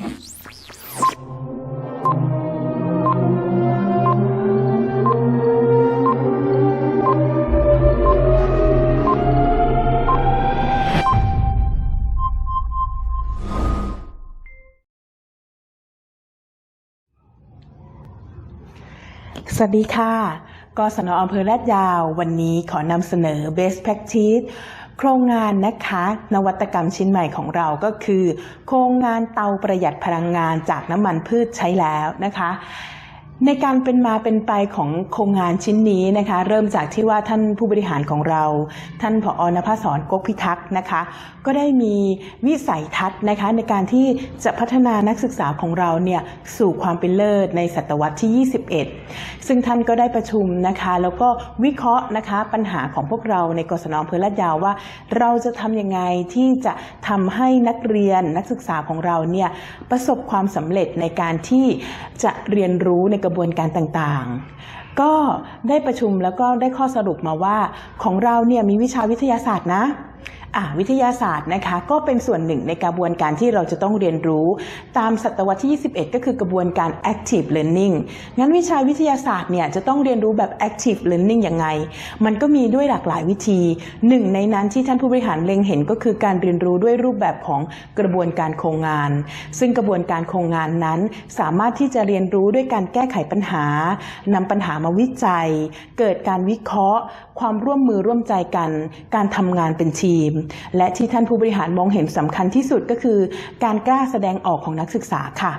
สวัสดีค่ะ กศนอำเภอลาดยาว วันนี้ขอนำเสนอ Best Practice ครงงานนะคะ นวัตกรรมชิ้นใหม่ของเราก็คือ โครงงานเตาประหยัดพลังงานจากน้ำมันพืชใช้แล้วนะคะ ในการเป็นมาเป็นไปของโครงงานชิ้นนี้นะคะ เริ่มจากที่ว่าท่านผู้บริหารของเรา ท่านผอนภสรกกพิทักษ์นะคะ ก็ได้มีวิสัยทัศน์นะคะ ในการที่จะพัฒนานักศึกษาของเราเนี่ยสู่ความเป็นเลิศในศตวรรษที่ 21 ซึ่งท่านก็ได้ประชุมนะคะ แล้วก็วิเคราะห์นะคะปัญหาของพวกเราในกศนอำเภอลาดยาวว่า เราจะทำยังไงที่จะทำให้นักเรียนนักศึกษาของเราเนี่ยประสบความสำเร็จในการที่จะเรียนรู้ในกระระบวนการต่างๆ ก็ได้ประชุมแล้วก็ได้ข้อสรุปมาว่าของเราเนี่ยมีวิชาวิทยาศาสตร์นะ วิทยาศาสตร์นะคะก็เป็นส่วนหนึ่งในกระบวนการที่เราจะต้องเรียนรู้ ตามศตวรรษที่ 21 ก็คือกระบวนการ active learning งั้นวิชาวิทยาศาสตร์เนี่ยจะต้องเรียนรู้แบบ active learning ยังไง มันก็มีด้วยหลากหลายวิธีหนึ่งในนั้นที่ท่านผู้บริหารเล็งเห็นก็คือการเรียนรู้ด้วยรูปแบบของกระบวนการโครงงาน ซึ่งกระบวนการโครงงานนั้น สามารถที่จะเรียนรู้ด้วยการแก้ไขปัญหานำปัญหามาวิจัย เกิดการวิเคราะห์ ความร่วมมือร่วมใจกัน การทำงานเป็นทีมและที่ท่านผู้บริหารมองเห็นสำคัญที่สุดก็คือ การกล้าแสดงออกของนักศึกษาค่ะ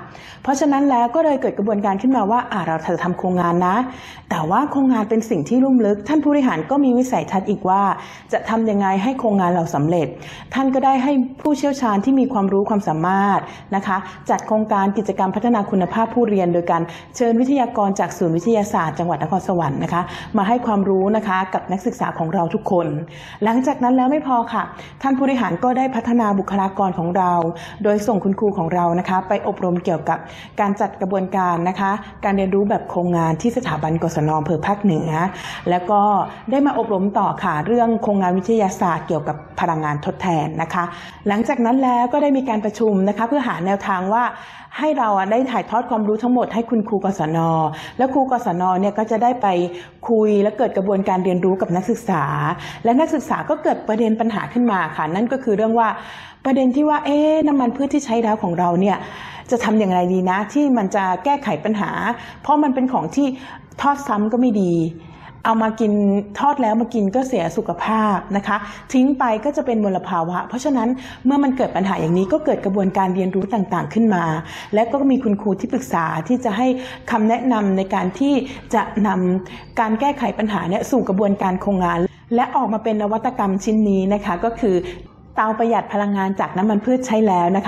เพราะฉะนั้นแล้วก็เลยเกิดกระบวนการขึ้นมาว่าอ่าเราจะทำโครงงานนะ แต่ว่าโครงงานเป็นสิ่งที่ลุ่มลึก ท่านผู้บริหารก็มีวิสัยทัศน์อีกว่า จะทำยังไงให้โครงงานเราสำเร็จ ท่านก็ได้ให้ผู้เชี่ยวชาญที่มีความรู้ความสามารถนะคะ จัดโครงการกิจกรรมพัฒนาคุณภาพผู้เรียน โดยการเชิญวิทยากรจากศูนย์วิทยาศาสตร์จังหวัดนครสวรรค์นะคะ มาให้ความรู้นะคะกับนักศึกษาของเราทุกคน หลังจากนั้นแล้วไม่พอค่ะท่านผู้บริหารก็ได้พัฒนาบุคลากรของเรา โดยส่งคุณครูของเรานะคะ ไปอบรมเกี่ยวกับการจัดกระบวนการนะคะ การเรียนรู้แบบโครงงานที่สถาบันกศนอำเภอภาคเหนือแล้วก็ได้มาอบรมต่อค่ะเรื่องโครงงานวิทยาศาสตร์เกี่ยวกับพลังงานทดแทนนะคะ หลังจากนั้นแล้วก็ได้มีการประชุมนะคะ เพื่อหาแนวทางว่าให้เราได้ถ่ายทอดความรู้ทั้งหมดให้คุณครูกศน แล้วครูกศนเนี่ยก็จะได้ไปคุยและเกิดกระบวนการเรียนรู้กับนักศึกษา และนักศึกษาก็เกิดประเด็นปัญหาขึ้นมาค่ะ นั่นก็คือเรื่องว่าประเด็นที่ว่าเอ๊น้ำมันพืชที่ใช้แล้วของเราเนี่ยจะทำอย่างไรดีนะที่มันจะแก้ไขปัญหา เพราะมันเป็นของที่ทอดซ้ำก็ไม่ดี เอามากินทอดแล้วมากินก็เสียสุขภาพนะคะ ทิ้งไปก็จะเป็นมลภาวะ เพราะฉะนั้นเมื่อมันเกิดปัญหาอย่างนี้ก็เกิดกระบวนการเรียนรู้ต่างๆขึ้นมา และก็มีคุณครูที่ปรึกษาที่จะให้คำแนะนำในการที่จะนำการแก้ไขปัญหาเนี่ยสู่กระบวนการโครงงาน และออกมาเป็นนวัตกรรมชิ้นนี้นะคะก็คือเตาประหยัดพลังงานจากน้ำมันพืชใช้แล้วนะคะ